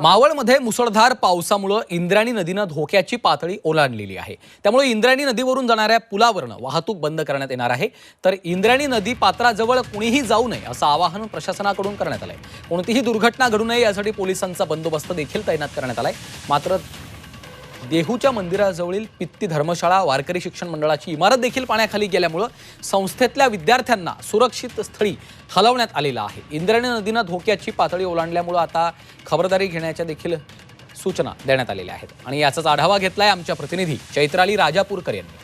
मावळमध्ये मुसळधार पावसामुळं इंद्रायणी नदीनं धोक्याची पातळी ओलांडलेली आहे. त्यामुळे इंद्रायणी नदीवरून जाणाऱ्या पुलावरनं वाहतूक बंद करण्यात येणार आहे. तर इंद्रायणी नदी पात्राजवळ कुणीही जाऊ नये असं आवाहन प्रशासनाकडून करण्यात आलंय. कोणतीही दुर्घटना घडू नये यासाठी पोलिसांचा बंदोबस्त देखील तैनात करण्यात आलाय. मात्र देहूच्या मंदिराजवळील पित्ती धर्मशाळा वारकरी शिक्षण मंडळाची इमारत देखील पाण्याखाली गेल्यामुळं संस्थेतल्या विद्यार्थ्यांना सुरक्षित स्थळी हलवण्यात आलेलं आहे. इंद्रायणी नदीनं धोक्याची पातळी ओलांडल्यामुळं आता खबरदारी घेण्याच्या देखील सूचना देण्यात आलेल्या आहेत. आणि याचाच आढावा घेतलाय आमच्या प्रतिनिधी चैत्राली राजापूरकर यांनी.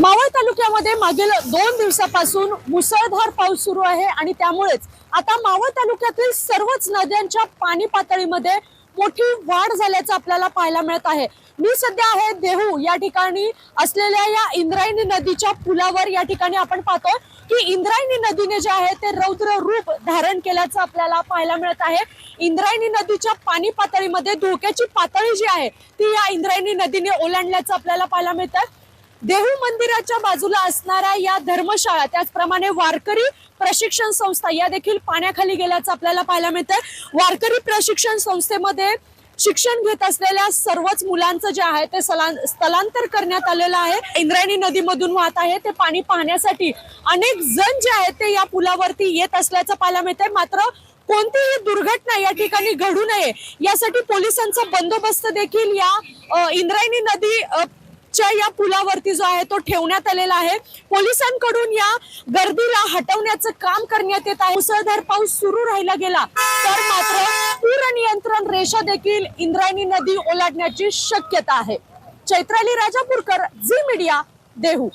मावळ तालुक्यामध्ये मागील दोन दिवसापासून मुसळधार पाऊस सुरू आहे आणि त्यामुळेच आता मावळ तालुक्यातील सर्वच नद्यांच्या पाणी पातळीमध्ये मोठी वाढ झाल्याचं आपल्याला पाहायला मिळत आहे. मी सध्या आहे देहू या ठिकाणी असलेल्या या इंद्रायणी नदीच्या पुलावर या ठिकाणी आपण पाहतोय की इंद्रायणी नदीने जे आहे ते रौद्र रूप धारण केल्याचं आपल्याला पाहायला मिळत आहे. इंद्रायणी नदीच्या पाणी पातळीमध्ये धोक्याची पातळी जी आहे ती या इंद्रायणी नदीने ओलांडल्याचं आपल्याला पाहायला मिळतं देहू मंदिराच्या बाजूला असणाऱ्या या धर्मशाळा त्याचप्रमाणे वारकरी प्रशिक्षण संस्था या देखील पाण्याखाली गेल्याचं आपल्याला पाहायला मिळतंय. वारकरी प्रशिक्षण संस्थेमध्ये शिक्षण घेत असलेल्या सर्वच मुलांचं जे आहे ते स्थलांतर करण्यात आलेलं आहे. इंद्रायणी नदीमधून वाहत आहे. ते पाणी पाहण्यासाठी अनेक जण जे आहेत ते या पुलावरती येत असल्याचं पाहायला मिळतंय. मात्र कोणतीही दुर्घटना या ठिकाणी घडू नये यासाठी पोलिसांचा बंदोबस्त देखील या इंद्रायणी नदी च्या या पुलावरती जो आहे तो ठेवण्यात आलेला आहे. पोलिसांकडून या गर्दीला हटवण्याचं काम करण्यात येत आहे. मुसळधार पाऊस सुरू राहिला गेला तर मात्र पूर नियंत्रण रेषा देखील इंद्रायणी नदी ओलांडण्याची शक्यता आहे. Chaitrali Rajapurkar Zee media Dehu.